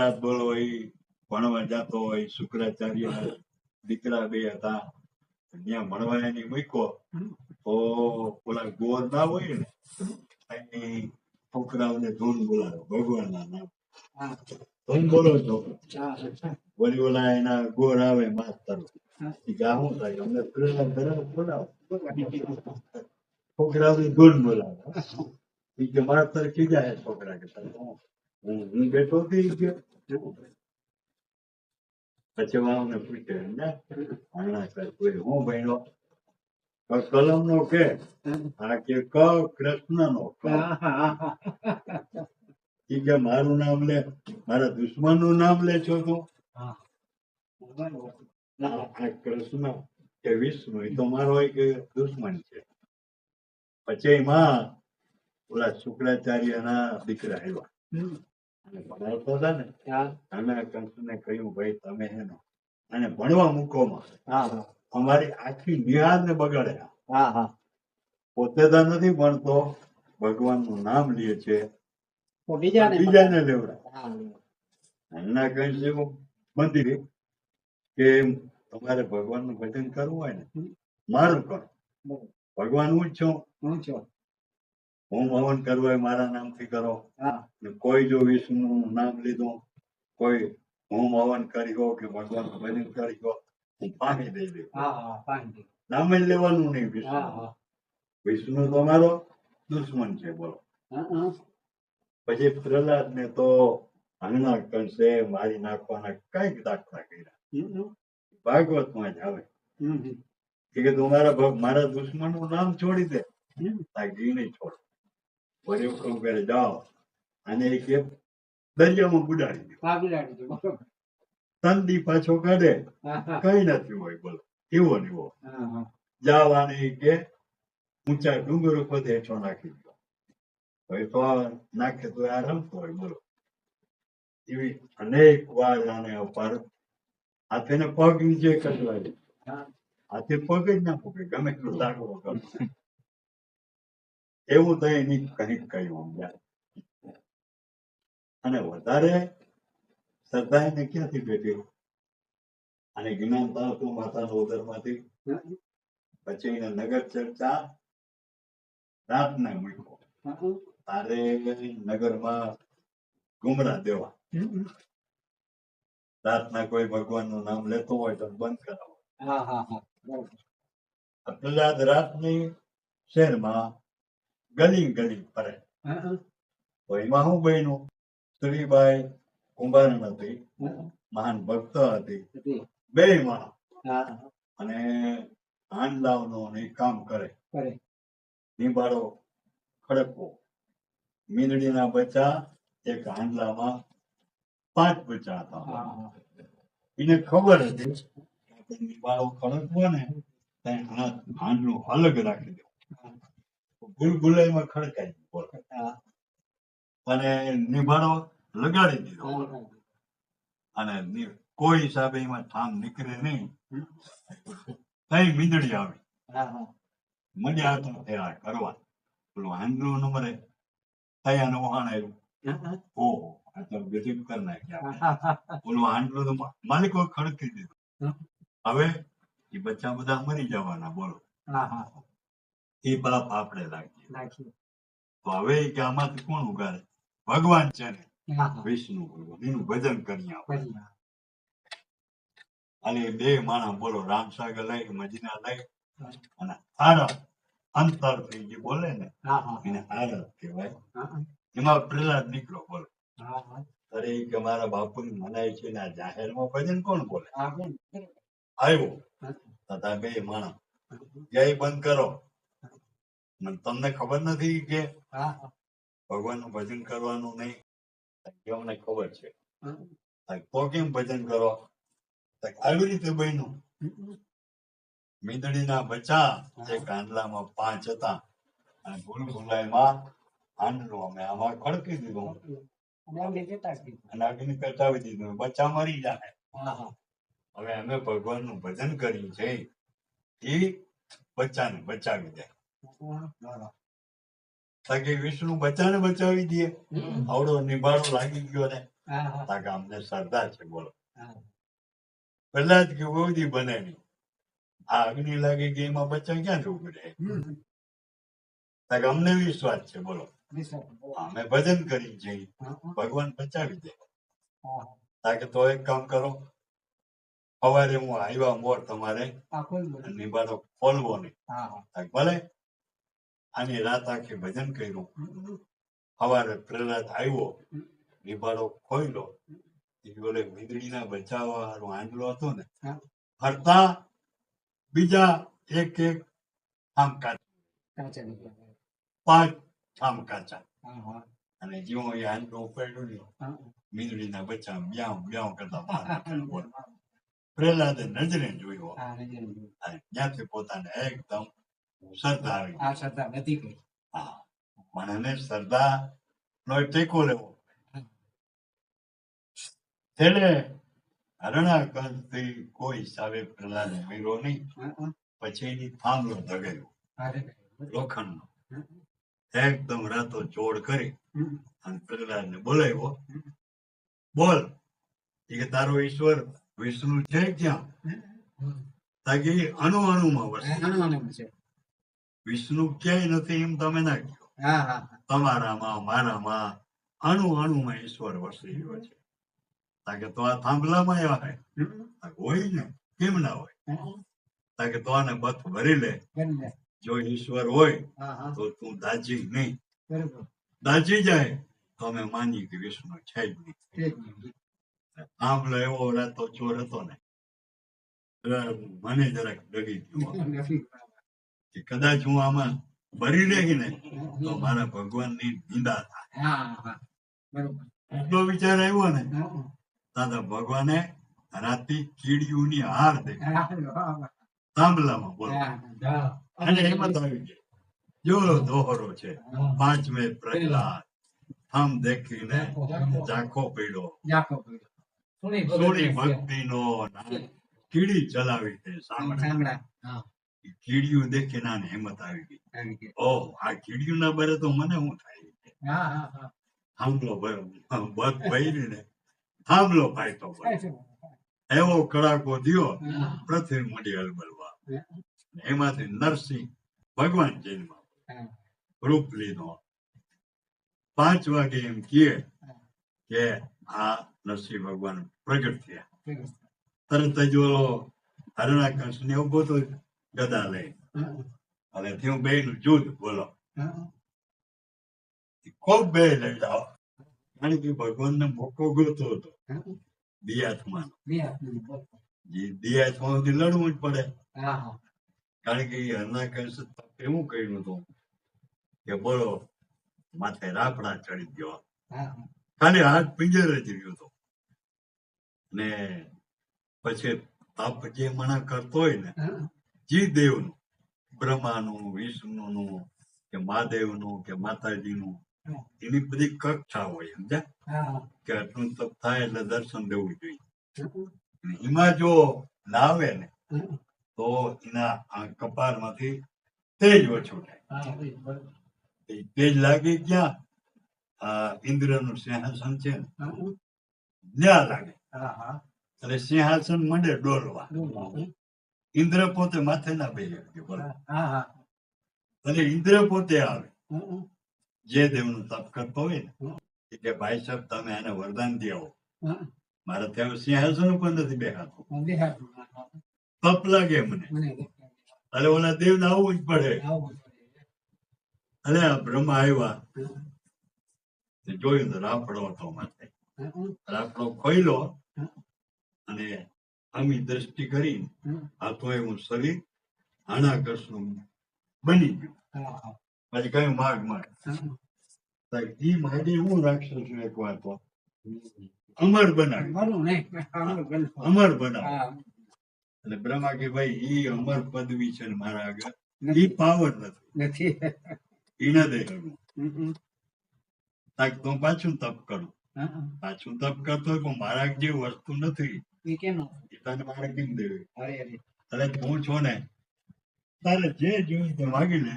પ્રહલાદ બોલો એ ભણવા જતો હોય, શુક્રાચાર્ય દીકરા બે હતા, ત્યાં ભણવા એની મૂકો તો પેલા ગોર ના હોય ને, એની છોકરાઓને ધૂન બોલાવે ભગવાનના નામ. ધૂન બોલો છો. વળી ઓલા એના ગોર આવે, માસ્તર. શું થાય? અમને પ્રેરણા ધરાવ બોલાવો. છોકરાઓની ધૂન બોલાવે. કે, માસ્તર કીધા હે છોકરા કે હું બેઠો હતી કે પછી વાવને પૂછે ને આના કોઈ હું ભણ્યો કલમ નો કે આ કે ક કૃષ્ણ નો. ઈ કે મારું નામ લે મારા દુશ્મનનું નામ લે છો તો આ કૃષ્ણ કે વિષ્ણુ એ તો મારો એક દુશ્મન છે પછી એમાં ઓલા શુક્રાચાર્યના દીકરા. અને ભણાવતા હતા ને? અમે કંસને કહ્યું ભાઈ તમે હેનો અને ભણવા મૂકોમાં. હા, હા. અમારી આખી નિહાળ ને બગાડે હા, હા. પોતે તો નથી ભણતો ભગવાનનું નામ લે છે. બીજાને હા, એમના કંઈ મંદિર કે તમારે ભગવાનનું ભજન કરવું હોય ને મારું કરો. ભગવાન હું જ છું. હું છું. હું હવન કરવું હોય મારા નામથી કરો. કોઈ જો વિષ્ણુનું નામ લીધું કોઈ હું હવન કરી ગયો કે ભગવાન ભજન કરી ગયો પામી દઈ પાણી. નામ જ લેવાનું નહીં વિષ્ણુ. વિષ્ણુ તો મારો દુશ્મન છે બોલો. પછી પ્રહલાદ ને તો આંગણા કરશે મારી નાખવાના કંઈક દાખલા કર્યા. ભાગવતમાં જ આવે. કે મારા ભગ- મારા દુશ્મનનું નામ છોડી દે. આ ઘી નહીં છોડ. વળી હુકમ કરે જાઓ અને એ દરિયામાં બુડાડી દે. બરોબર. ત્રણ પાછો કાઢે. કઈ નથી હોય બોલો એવો ને એવો હા, હા. જાવ અને ઈ કે ઊંચા ડુંગર ઉપર હેઠો નાખી દો હવે તો નાખે તો આ રમતો હોય બોલો એવી અનેક વાર આને અપાર હાથે પગ નીચે કટવા હા. હાથે પગ જ ના પકડે ગમે એટલું લાગવો કરો એવું તો એની કંઈક કહ્યું સમજ્યા અને વધારે શ્રદ્ધા એને ક્યાંથી ભેટી અને જ્ઞાન તાવતું માતાના ઉદરમાંથી પછી એને નગર ચર્ચા રાતના મૂક્યો. તારે નગરમાં ગુમરા દેવા. રાતના કોઈ ભગવાનનું નામ લેતો હોય તો બંધ કરાવો. પ્રહલાદ રાતની શહેરમાં ગલી ગલી ફરે. હા, હા. તો એમાં શું બન્યું? સ્ત્રીબાઈ કુંભાર હતી. હા, મહાન ભક્ત હતી. બે માં હા, હા. અને આંડાવનો ને કામ કરે. નિભાળો ખડકવો. મીંદડીના બચ્ચા એક હાંડલામાં પાંચ બચ્ચા હતા. હા, હા. એને ખબર હતી. નિભાળો ખડકવો ને ત્યાં હાથ હાંડલું અલગ રાખી દો હા. ભૂલભુલાઈમાં ખડકાઈ બોલો. અને નિભાડો લગાડી દીધો. અને કોઈ હિસાબે એમાં ઠામ નીકળે નહીં કઈ મીંદડી આવી. મજા આવતા થયા કરવા પેલું હાંડલું નંબરે તૈયાર વહાણ આવ્યું. ઓહો આ તો ગજબ કરી નાખ્યા હા. હાંડલું તો માલિકો ખડકી દીધું હવે એ બચ્ચા બધા મરી જવાના બોલો હા, હા. એ બાપ આપણે રાખીએ. તો હવે કે આમાંથી કોણ ઉગાડે? ભગવાન છે ને. વિષ્ણુ ભગવાન. એનું ભજન કરી આપણે. અને બે માણસ બોલો રામસાગર લઈ મજીના લઈ. અને આરબ અંતર થઈ જે બોલે ને. એને આરબ કહેવાય. એમાં પ્રહલાદ નીકળો બોલો. અરે કે મારા બાપુ ની મનાય છે ને જાહેરમાં ભજન કોણ બોલે? આવ્યો. તથા બે માણસ. જય બંધ કરો. તમને ખબર નથી કે. ભગવાનનું ભજન કરવાનું નહીં. અમને ખબર છે. તો કેમ ભજન કરો? આવી રીતે બન્યું. મીંદડીના બચ્ચા જે કાંડલામાં પાંચ હતા. અને ભૂલ ભૂલાઈમાં આંડલું અમે આમાં ખડકી દીધું. અને અગ્નિ પેટાવી દીધું. બચ્ચા મરી જાય. હવે અમે ભગવાનનું ભજન કર્યું છે એ બચ્ચાને બચાવી દે. તાકે વિષ્ણુ બચાને બચાવી દે. આવડો નિભાડો લાગી ગયો ને. તાકે અમને શ્રદ્ધા છે બોલો. હા. જ કે બને નહીં. આ અગ્નિ લાગી ગઈ એમાં બચ્ચા ક્યાં જવું પડે તાકે અમને વિશ્વાસ છે બોલો. અમે ભજન કરી હા. ભગવાન બચાવી દે. તાકે તો એક કામ કરો. સવારે હું આવ્યા મોર તમારે નિભાડો ખોલવો નહીં. ભલે. આની રાત આખી ભજન કર્યું. સવારે પ્રહલાદ આવ્યો. નિભાડો ખોઈલો બોલે વીજળીના બચાવવાનો આંડલો હતો ને. ફરતા બીજા એક એક આમ કાચા. પાંચ આમ કાચા. અને જેવો એ આંડલો ઉપાડ્યો ને. વીજળીના બચ્ચા બ્યાવ બ્યાવ કરતા પ્રહલાદે નજરે જોયો. ત્યાંથી પોતાને એકદમ શ્રદ્ધા આવી આ શ્રદ્ધા નથી ગઈ. હા એને શ્રદ્ધા નો ટેકો લેવો. છેલ્લે હરણાકંઠથી કોઈ હિસાબે પ્રહલાદ મેળો નહીં. પછી એની થાંભલો દગાયો લોખંડ નો એકદમ રાતો ચોડ કરી અને પ્રહલાદ ને બોલાવ્યો બોલ એ કે તારો ઈશ્વર વિષ્ણુ છે ક્યાં? તાકી અણુ અણુમાં વસે. અણુ આનું છે. વિષ્ણુ ક્યાંય નથી એમ તમે ના કહો. તમારામાં મારામાં અણુ અણુમાં ઈશ્વર વસી ગયો છે. તાકે તો આ થાંભલામાં હે. હોય ને કેમ ના હોય? તાકે તો આને બથ ભરી લે. જો ઈશ્વર હોય તો તું દાજી નહીં. દાજી જાય. તો અમે માની કે વિષ્ણુ છે જ નહીં. થાંભલો એવો રાતો ચોર હતો ને. મને જરાક ડગી ગયો. કે કદાચ હું આમાં ભરી રહી ને તો મારા ભગવાનની નિંદા થાય. એટલો વિચાર આવ્યો ને. દાદા ભગવાને રાતી કીડીઓની હાર દે. થાંભલામાં બોલો. અને હિંમત આવી ગઈ જો દોહરો છે. પાંચમે પ્રહલાદ. થમ દેખીને જાખો પડ્યો. સોની ભક્તિનો નો કીડી ચલાવી તે સાંભળે. સાંભળા. દેખે ના હિંમત આવી ગઈ. ઓહ આ કીડિયું ના બરે તો મને શું થાય? હા, હા, હા. થાંભલો ભર્યો બધ ભરીને થાંભલો ફાયતો પડ્યો એવો કડાકો દિયો. પૃથ્વી મંડી હલબલવા. એમાંથી નરસિંહ ભગવાન જન્મ. રૂપ લીધો. પાંચ વાગે એમ કહે કે આ નરસિંહ ભગવાન પ્રગટ થયા. તરત જ ઓલો હરણાકંશ ને ઊભો તો ગદા લઈ હા, અને ત્યાં બે નું જુદ બોલો. ખૂબ બે લઈ જાઓ કારણ કે ભગવાનને મોકો ગોતો હતો બોલ. જે દિયાથમાં સુધી લડવું જ પડે. કારણ કે એ હરણાકંશ એવું કહ્યું હતું કે બોલો માથે રાપડા ચડી ગયો. ખાલી હાથ પિંજર જ રહ્યો હતો ને પછી તપ જે મણા કરતો હોય ને. જે દેવનું બ્રહ્માનું વિષ્ણુનું કે મહાદેવનું કે માતાજીનું એની બધી કક્ષા હોય સમજ્યા. કે આટલું તપ થાય એટલે દર્શન દેવું જોઈએ. એમાં જો ના આવે ને તો એના કપાળમાંથી તેજ ઓછો થાય. તેજ લાગે ક્યાં? આ ઇન્દ્રનું સિંહાસન છે ને. ત્યાં લાગે. એટલે સિંહાસન મંડે ડોલવા. ઇન્દ્ર પોતે માથે ના બે. એટલે ઇન્દ્ર પોતે આવે. જે દેવનું તપ કરતો હોય ને એ કે ભાઈ સાહેબ તમે એને વરદાન દે આવો. મારે ત્યાં સિંહાસન ઉપર નથી બેહાતો. તપ લાગે મને. અરે ઓલા દેવ ને આવવું જ પડે. અરે બ્રહ્મા આવ્યા. જોયું રાફડો હતો માથે. રાફડો ખોઈલો. અને અમી દ્રષ્ટિ કરી હા. આ તો એવું શરીર આણાકર્ષનું બની ગયું હા, હા. પછી કયું માગ માગ હા. ઈ માગે હું રાક્ષસ એક વાર તો અમર બનાવી. અમર બનાવ એટલે બ્રહ્મા કે ભાઈ ઈ અમર પદવી છે મારા આગળ ઈ. પાવર નથી. ઈ ન દે. તાક તો પાછું તપ કરું હા, હા. પાછું તપ કરતો મારા જે વસ્તુ નથી એ તને મારે કેમ દેવી? અરે અરે. એટલે હું છો ને. તારે જે જોયું તે માગી લે.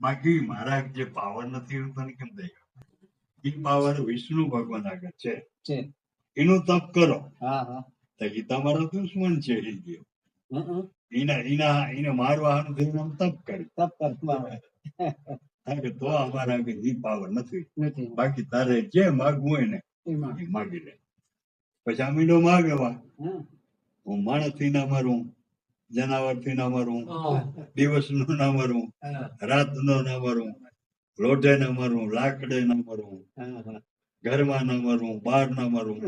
બાકી મારા જે પાવર નથી તને કેમ દે એ પાવર વિષ્ણુ ભગવાન આગળ છે. એનું તપ કરો. હા હા. તો એ તમારો દુશ્મન છે એ ગયો. એના એના એને મારવાનું થઈને આમ તપ કરી તપ કરવા કારણ કે તો અમારા આગળ એ પાવર નથી. બાકી તારે જે માગવું હોય ને એ માગી લે. પછી અમીનો માગવા હમ. હું? માણસથી ના મારું જનાવરથી ના મારું દિવસનું ના મારું રાત નો ના મારું લોઢે ના મારું લાકડે ના મારું. ઘરમાં ના મારું બહાર ના મારું.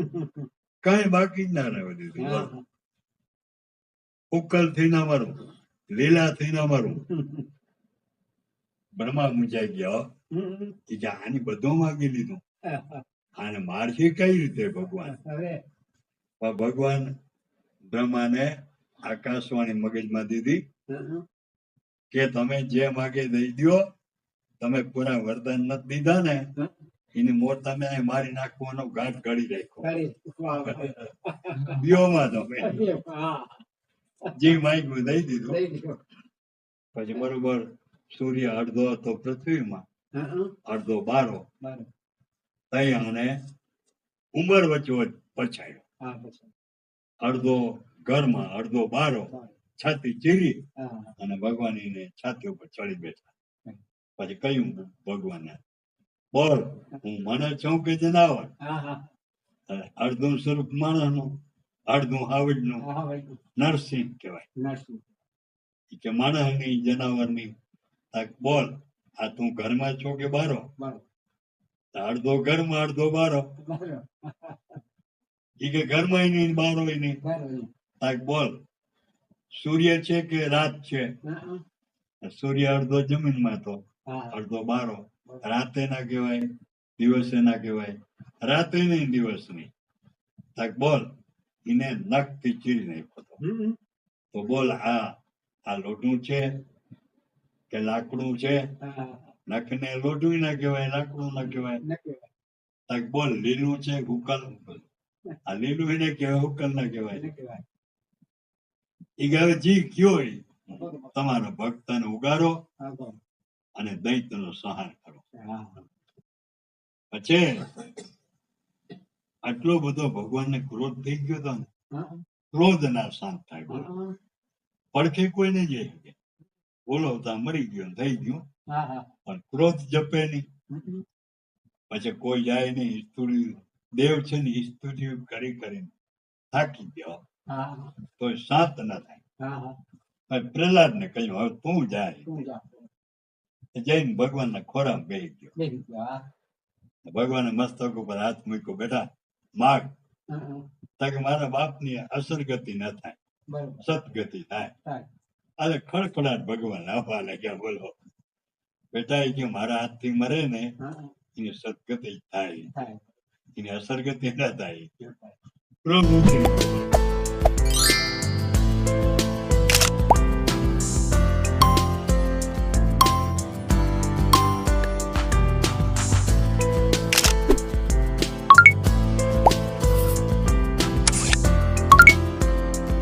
કઈ બાકી જ ના રહે દીધું. ઉકલથી ના મારું લીલા થી ના મારું. બ્રહ્મા મુંજાઈ ગયા. આની બધું માગી લીધું. હા. મારશે કઈ રીતે ભગવાન ભગવાન બ્રહ્માને આકાશવાણી મગજમાં દીધી કે તમે જે માગે દઈ દો તમે પૂરા વરદાન નથી દીધા ને. એની મોર તમે મારી નાખવાનો ગાંઠ ઘડી રાખ્યો. દિયોમાં તમે જે માગ્યું દઈ દીધું પછી બરોબર સૂર્ય અડધો હતો પૃથ્વીમાં. અડધો બારો. તઈ ઉંમર વચ્ચે પછાયો અડધો ઘરમાં અડધો બારો છાતી ચીરી અને ભગવાન છાતી ઉપર ચડી બેઠા. પછી કહ્યું ભગવાનને બોલ હું મને છું કે જનાવર હા, હા. અડધું સ્વરૂપ માણસનું અડધું હાવડનું નરસિંહ કહેવાય. કે માણસની જનાવરની આ બોલ આ તું ઘરમાં છો કે બારો. અડધો ઘરમાં અડધો બારો. એ કે ઘરમાં નહીં બારો નહીં. બોલ. સૂર્ય છે કે રાત છે. સૂર્ય અડધો જમીનમાં તો અડધો બારો. રાતે ના કહેવાય દિવસે ના કહેવાય. રાતે નહીં દિવસ નહીં. તાક બોલ એને નખથી ચીરી નાખ્યો તો બોલ હા આ લોટું છે કે લાકડું છે? નખને લોઢું ના કહેવાય લાકડું ના કહેવાય. બોલ લીલું છે હુકલ આ લીલું એને કહેવાય હુકલ ના કહેવાય. એ ગાવે જી કયો તમારો ભક્ત ને ઉગારો અને દૈત નો સહાર કરો. પછી આટલો બધો ભગવાનને ક્રોધ થઈ ગયો તો ને ક્રોધ ના શાંત થાય. પડખે કોઈ ને જઈ શકે બોલો મરી ગયો થઈ ગયું. પણ ક્રોધ જપે નહીં. પછી કોઈ જાય નહીં સ્તુતિ દેવ છે ને સ્તુતિ કરી કરીને થાકી ગયો. તો શાંત ના થાય. પ્રહલાદ ને કહ્યું હવે તું જાય. જઈને ભગવાનના ખોરામાં ખોરાક બેસી ગયો. ભગવાને મસ્તક ઉપર હાથ મૂક્યો બેટા માગ. તાકે મારા બાપની અસરગતિ ન થાય. સદગતિ થાય. અરે ખડખડાટ ભગવાન આવવા લાગ્યા બોલો બેટા એ કે મારા હાથથી મરે ને. એની સદગતિ થાય. એની અસરગતિ ના થાય થાય. પ્રભુ